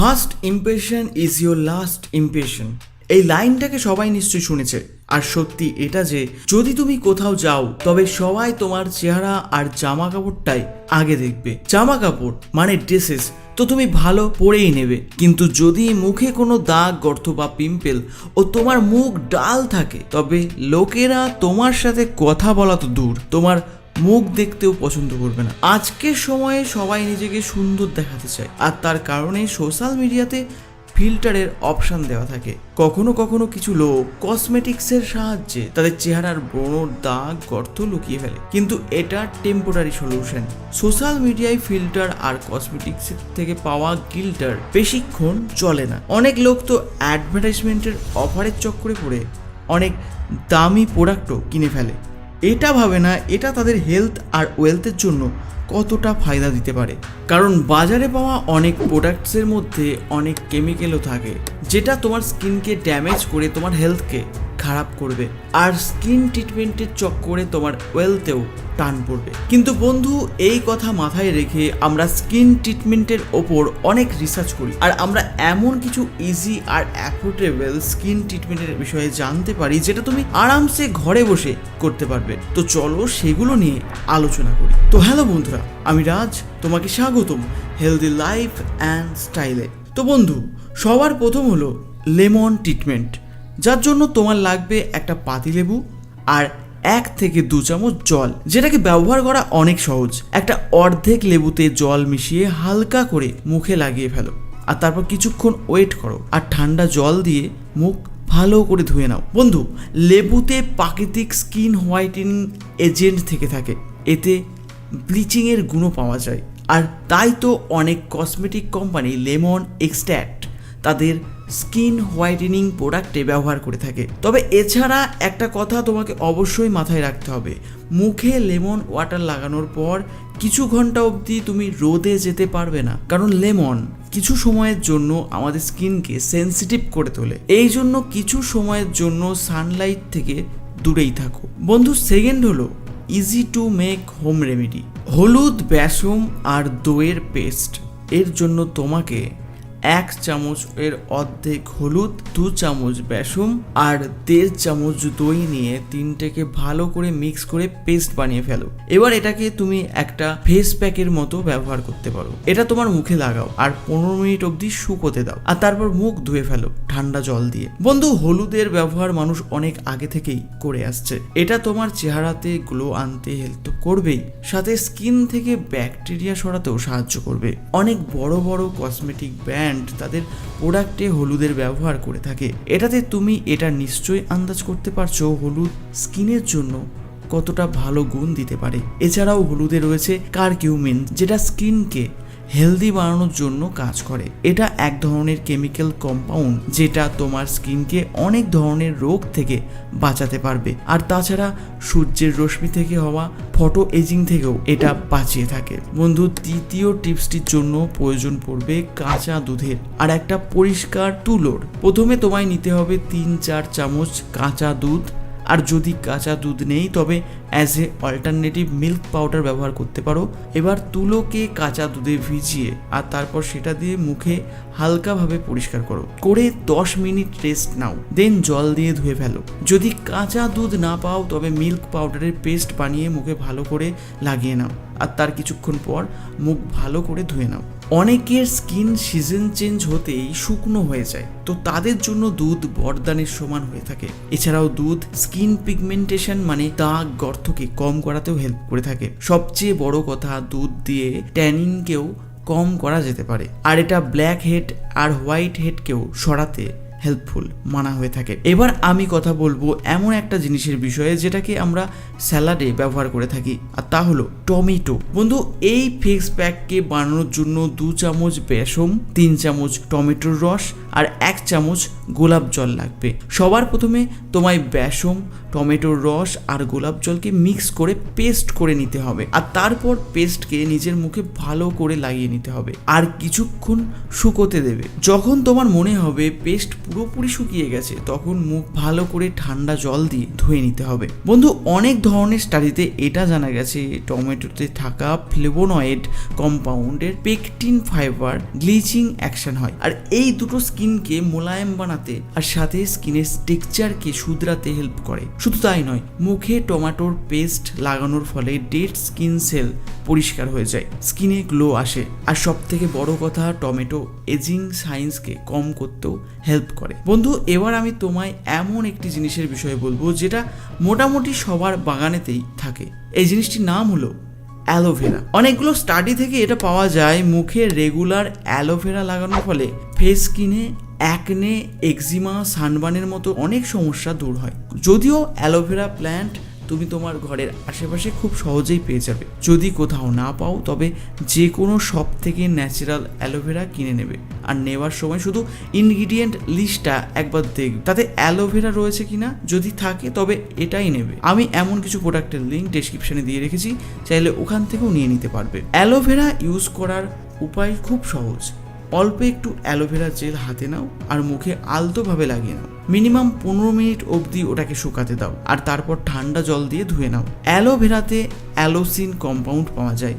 First impression is your last impression এই লাইনটাকে সবাই নিশ্চয়ই শুনেছে। আর সত্যি এটা যে, যদি তুমি কোথাও যাও, তবে সবাই তোমার চেহারা আর জামা কাপড়টাই আগে দেখবে। জামা কাপড় মানে ড্রেসেস তো তুমি ভালো পরেই নেবে। কিন্তু যদি মুখে কোনো দাগ, গর্ত বা পিম্পেল ও তোমার মুখ ডাল থাকে, তবে লোকেরা তোমার সাথে কথা বলা তো দূর। তোমার মুখ দেখতেও পছন্দ করবে না। আজকের সময়ে সবাই নিজেকে সুন্দর দেখাতে চায়। আর তার কারণে সোশ্যাল মিডিয়াতে ফিল্টারের অপশান দেওয়া থাকে। কখনো কখনো কিছু লোক কসমেটিক্সের সাহায্যে তাদের চেহারার ব্রণর দাগ, গর্ত লুকিয়ে ফেলে। কিন্তু এটা টেম্পোরারি সলিউশন সোশ্যাল মিডিয়ায় ফিল্টার আর কসমেটিক্স থেকে পাওয়া গিল্টার বেশিক্ষণ চলে না। অনেক লোক তো অ্যাডভার্টাইজমেন্টের অফারের চক্করে পড়ে অনেক দামি প্রোডাক্টও কিনে ফেলে। এটা ভাবে না, এটা তাদের হেলথ আর ওয়েলথের জন্য কতটা ফায়দা দিতে পারে। কারণ বাজারে পাওয়া অনেক প্রোডাক্টসের মধ্যে অনেক কেমিক্যালও থাকে, যেটা তোমার স্কিনকে ড্যামেজ করে তোমার হেলথকে খারাপ করবে আর স্কিন ট্রিটমেন্টের চক্করে তোমার ওয়েলথেও টান পড়বে। কিন্তু বন্ধু, এই কথা মাথায় রেখে আমরা স্কিন ট্রিটমেন্টের ওপর অনেক রিসার্চ করি আর আমরা এমন কিছু ইজি আর অ্যাফোর্ডেবল স্কিন ট্রিটমেন্টের বিষয়ে জানতে পারি যেটা তুমি আরামসে ঘরে বসে করতে পারবে। তো চলো সেগুলো নিয়ে আলোচনা করি। তো হ্যালো বন্ধুরা, আমি রাজ, তোমাকে স্বাগতম হেলদি লাইফ অ্যান্ড স্টাইলে তো বন্ধু, সবার প্রথম হলো লেমন ট্রিটমেন্ট যার জন্য তোমার লাগবে একটা পাতিলেবু আর এক থেকে দু চামচ জল। যেটাকে ব্যবহার করা অনেক সহজ। একটা অর্ধেক লেবুতে জল মিশিয়ে হালকা করে মুখে লাগিয়ে ফেলো। আর তারপর কিছুক্ষণ ওয়েট করো। আর ঠান্ডা জল দিয়ে মুখ ভালো করে ধুয়ে নাও। বন্ধু, লেবুতে প্রাকৃতিক স্কিন হোয়াইটেনিং এজেন্ট থেকে থাকে। এতে ব্লিচিংয়ের গুণও পাওয়া যায়। আর তাই তো অনেক কসমেটিক কোম্পানি লেমন এক্সট্র্যাক্ট তাদের স্কিন হোয়াইটেনিং প্রোডাক্টে ব্যবহার করে থাকে। তবে এছাড়া একটা কথা তোমাকে অবশ্যই মাথায় রাখতে হবে। মুখে লেমন ওয়াটার লাগানোর পর কিছু ঘণ্টা অবধি তুমি রোদে যেতে পারবে না। কারণ লেমন কিছু সময়ের জন্য আমাদের স্কিনকে সেন্সিটিভ করে তোলে। এই জন্য কিছু সময়ের জন্য সানলাইট থেকে দূরেই থাকো। বন্ধু, সেকেন্ড হলো easy to make home remedy হলুদ বেসম আর দইয়ের পেস্ট। এর জন্য তোমাকে এক চামচ এর অর্ধেক হলুদ, দু চামচ বেসম আর দেড় চামচ দই নিয়ে তিনটেকে ভালো করে মিক্স করে পেস্ট বানিয়ে ফেলো। এবার এটাকে তুমি একটা ফেস প্যাকের মতো ব্যবহার করতে পারো। এটা তোমার মুখে লাগাও আর পনেরো মিনিট অবধি শুকোতে দাও আর তারপর মুখ ধুয়ে ফেলো ঠান্ডা জল দিয়ে। বন্ধু, হলুদের ব্যবহার মানুষ অনেক আগে থেকেই করে আসছে। এটা তোমার চেহারাতে গ্লো আনতে হেল্প তো করবেই। সাথে স্কিন থেকে ব্যাকটেরিয়া সরাতেও সাহায্য করবে। অনেক বড় বড় কসমেটিক ব্র্যান্ড তাদের প্রোডাক্টে হলুদের ব্যবহার করে থাকে। এটাতে তুমি এটা নিশ্চয়ই আন্দাজ করতে পারছ হলুদ স্কিনের জন্য কতটা ভালো গুণ দিতে পারে। এছাড়াও হলুদে রয়েছে কারকিউমিন, যেটা স্কিনকে হেলদি বানানোর জন্য কাজ করে। এটা এক ধরনের কেমিক্যাল কম্পাউন্ড যেটা তোমার স্কিনকে অনেক ধরনের রোগ থেকে বাঁচাতে পারবে। আর তাছাড়া সূর্যের রশ্মি থেকে হওয়া ফটো এজিং থেকেও এটা বাঁচিয়ে থাকে। বন্ধু, তৃতীয় টিপসটির জন্য প্রয়োজন পড়বে কাঁচা দুধের আর একটা পরিষ্কার তুলোর। প্রথমে তোমায় নিতে হবে তিন চার চামচ কাঁচা দুধ আর যদি কাঁচা দুধ নেই, তবে as a alternative milk powder ব্যবহার করতে পারো। এবার তুলোকে কাঁচা দুধে ভিজিয়ে আর তারপর সেটা দিয়ে মুখে হালকাভাবে পরিষ্কার করো। করে দশ মিনিট রেস্ট নাও দেন জল দিয়ে ধুয়ে ফেলো। যদি কাঁচা দুধ না পাও, তবে মিল্ক পাউডারের পেস্ট বানিয়ে মুখে ভালো করে লাগিয়ে নাও। আর তার কিছুক্ষণ পর মুখ ভালো করে ধুয়ে নাও। অনেকের স্কিন সিজন চেঞ্জ হতেই শুকনো হয়ে যায়। তো তাদের জন্য দুধ বরদানের সমান হয়ে থাকে। এছাড়াও দুধ স্কিন পিগমেন্টেশন মানে দাগ গর্তকে কম করাতেও হেল্প করে থাকে। সবচেয়ে বড় কথা দুধ দিয়ে ট্যানিংকেও কম করা যেতে পারে। আর এটা ব্ল্যাক হেড আর হোয়াইট হেডকেও সরাতে হেল্পফুল মানা হয়ে থাকে। এবার আমি কথা বলব এমন একটা জিনিসের বিষয়ে যেটাকে আমরা স্যালাডে ব্যবহার করে থাকি, আর তা হলো টমেটো। বন্ধু, এই ফিক্স প্যাককে বানানোর জন্য দু চামচ বেসম তিন চামচ টমেটোর রস, আর এক চামচ গোলাপ জল লাগবে। সবার প্রথমে তোমায় বেসম টমেটোর রস আর গোলাপ জলকে মিক্স করে পেস্ট করে নিতে হবে, আর তারপর পেস্টকে নিজের মুখে ভালো করে লাগিয়ে নিতে হবে, আর কিছুক্ষণ শুকোতে দেবে। যখন তোমার মনে হবে পেস্ট পুরোপুরি শুকিয়ে গেছে, তখন মুখ ভালো করে ঠান্ডা জল দিয়ে ধুয়ে নিতে হবে। বন্ধু, অনেক ধরনের স্টাডিতে এটা জানা গেছে, টমেটোতে থাকা ফ্লেভোনয়েড কম্পাউন্ডের পেকটিন ফাইবার গ্লিচিং অ্যাকশন হয়। আর এই দুটো স্কিনকে মোলায়েম বানাতে আর সাথে স্কিনের টেক্সচারকে শুধরাতে হেল্প করে। শুধু তাই নয়, মুখে টমেটোর পেস্ট লাগানোর ফলে ডেড স্কিন সেল পরিষ্কার হয়ে যায়। স্কিনে গ্লো আসে। আর সব থেকে বড় কথা, টমেটো এজিং সায়েন্সকে কম করতেও হেল্প করে। বন্ধু, এবার আমি তোমায় এমন একটি জিনিসের বিষয়ে বলব, যেটা মোটামুটি সবার বাগানেতেই থাকে। এই জিনিসটির নাম হলো অ্যালোভেরা। অনেকগুলো স্টাডি থেকে এটা পাওয়া যায়, মুখে রেগুলার অ্যালোভেরা লাগানোর ফলে ফেস স্কিনে অ্যাকনে, এক্সিমা, সানবানের মতো অনেক সমস্যা দূর হয়। যদিও অ্যালোভেরা প্ল্যান্ট তুমি তোমার ঘরের আশেপাশে খুব সহজেই পেয়ে যাবে। যদি কোথাও না পাও, তবে যে কোনো শপ থেকে ন্যাচারাল অ্যালোভেরা কিনে নেবে। আর নেওয়ার সময় শুধু ইনগ্রিডিয়েন্ট লিস্টটা একবার দেখবে। তাতে অ্যালোভেরা রয়েছে কিনা যদি থাকে, তবে এটাই নেবে। আমি এমন কিছু প্রোডাক্টের লিঙ্ক ডেসক্রিপশনে দিয়ে রেখেছি, চাইলে ওখান থেকেও নিয়ে নিতে পারবে। অ্যালোভেরা ইউজ করার উপায় খুব সহজ। অল্প একটু অ্যালোভেরা জেল হাতে নাও আর মুখে আলতোভাবে লাগিয়ে নাও। মিনিমাম পনেরো মিনিট অবধি ওটাকে শুকাতে দাও আর তারপর ঠান্ডা জল দিয়ে ধুয়ে নাও। অ্যালোভেরাতে অ্যালোসিন কম্পাউন্ড পাওয়া যায়,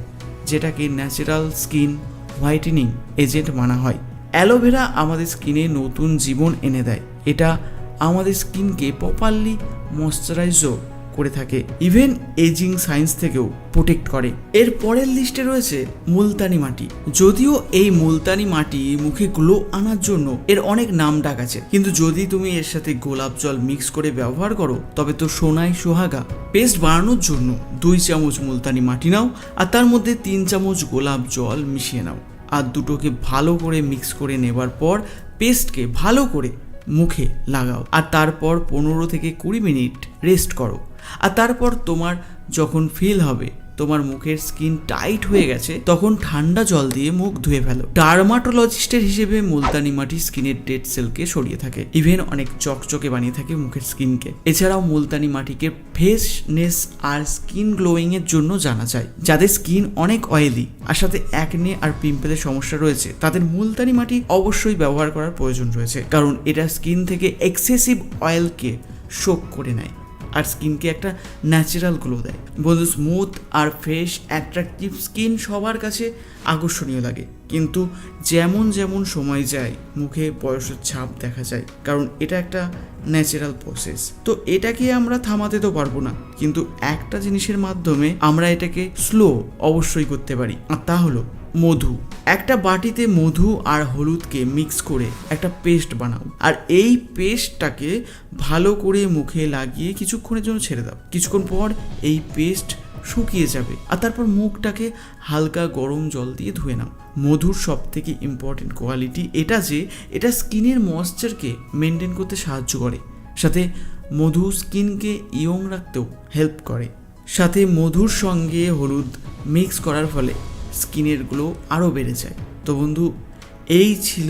যেটাকে ন্যাচারাল স্কিন হোয়াইটেনিং এজেন্ট মানা হয়। অ্যালোভেরা আমাদের স্কিনে নতুন জীবন এনে দেয়। এটা আমাদের স্কিনকে প্রপারলি ময়শ্চারাইজও করে থাকে। ইভেন এজিং সায়েন্স থেকেও প্রোটেক্ট করে। এর পরের লিস্টে রয়েছে মুলতানি মাটি। যদিও এই মুলতানি মাটি মুখে গ্লো আনার জন্য এর অনেক নাম ডাক আছে। কিন্তু যদি তুমি এর সাথে গোলাপ জল মিক্স করে ব্যবহার করো, তবে তো সোনাই সোহাগা। পেস্ট বানানোর জন্য দুই চামচ মুলতানি মাটি নাও আর তার মধ্যে তিন চামচ গোলাপ জল মিশিয়ে নাও। আর দুটোকে ভালো করে মিক্স করে নেবার পর পেস্টকে ভালো করে মুখে লাগাও। আর তারপর পনেরো থেকে কুড়ি মিনিট রেস্ট করো। আর তারপর তোমার যখন ফিল হবে, তোমার মুখের স্কিন টাইট হয়ে গেছে, তখন ঠান্ডা জল দিয়ে মুখ ধুয়ে ফেলো। ডার্মাটোলজিস্টের হিসেবে মুলতানি মাটি স্কিনের ডেড সেলকে সরিয়ে থাকে। ইভেন অনেক চকচকে বানিয়ে থাকে মুখের স্কিনকে। এছাড়াও মুলতানি মাটিকে ফেসনেস আর স্কিন গ্লোয়িং এর জন্য জানা যায়। যাদের স্কিন অনেক অয়েলি আর সাথে একনে আর পিম্পলের সমস্যা রয়েছে, তাদের মুলতানি মাটি অবশ্যই ব্যবহার করার প্রয়োজন রয়েছে। কারণ এটা স্কিন থেকে এক্সেসিভ অয়েলকে শোক করে নেয়। আর স্কিনকে একটা ন্যাচারাল গ্লো দেয়। বন্ধু স্মুথ আর ফ্রেশ অ্যাট্রাকটিভ স্কিন সবার কাছে আকর্ষণীয় লাগে। কিন্তু যেমন যেমন সময় যায়, মুখে বয়সের ছাপ দেখা যায়। কারণ এটা একটা ন্যাচারাল প্রসেস তো এটাকে আমরা থামাতে তো পারব না। কিন্তু একটা জিনিসের মাধ্যমে আমরা এটাকে স্লো অবশ্যই করতে পারি। আর তা হলো মধু। একটা বাটিতে মধু আর হলুদকে মিক্স করে একটা পেস্ট বানাও। আর এই পেস্টটাকে ভালো করে মুখে লাগিয়ে কিছুক্ষণের জন্য ছেড়ে দাও। কিছুক্ষণ পর এই পেস্ট শুকিয়ে যাবে। আর তারপর মুখটাকে হালকা গরম জল দিয়ে ধুয়ে নাও। মধুর সব থেকে ইম্পর্টেন্ট কোয়ালিটি এটা যে, এটা স্কিনের ময়েশ্চারকে মেনটেন করতে সাহায্য করে। সাথে মধু স্কিনকে ইয়ং রাখতেও হেল্প করে। সাথে মধুর সঙ্গে হলুদ মিক্স করার ফলে স্কিনের গ্লো আরও বেড়ে যায়। তো বন্ধু, এই ছিল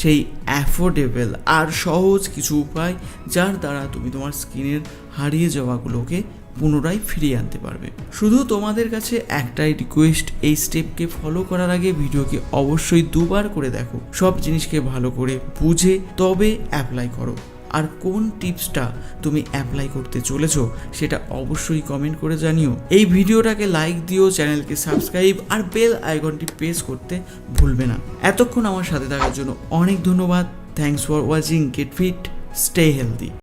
সেই অ্যাফোর্ডেবল আর সহজ কিছু উপায় যার দ্বারা তুমি তোমার স্কিনের হারিয়ে যাওয়াগুলোকে পুনরায় ফিরিয়ে আনতে পারবে। শুধু তোমাদের কাছে একটাই রিকোয়েস্ট এই স্টেপকে ফলো করার আগে ভিডিওকে অবশ্যই দুবার করে দেখো। সব জিনিসকে ভালো করে বুঝে তবে অ্যাপ্লাই করো। আর কোন টিপসটা তুমি অ্যাপ্লাই করতে চলেছ সেটা অবশ্যই কমেন্ট করে জানিও। এই ভিডিওটাকে লাইক দিও চ্যানেলকে সাবস্ক্রাইব আর বেল আইকনটি প্রেস করতে ভুলবে না। এতক্ষণ আমার সাথে থাকার জন্য অনেক ধন্যবাদ। Thanks for watching get fit stay healthy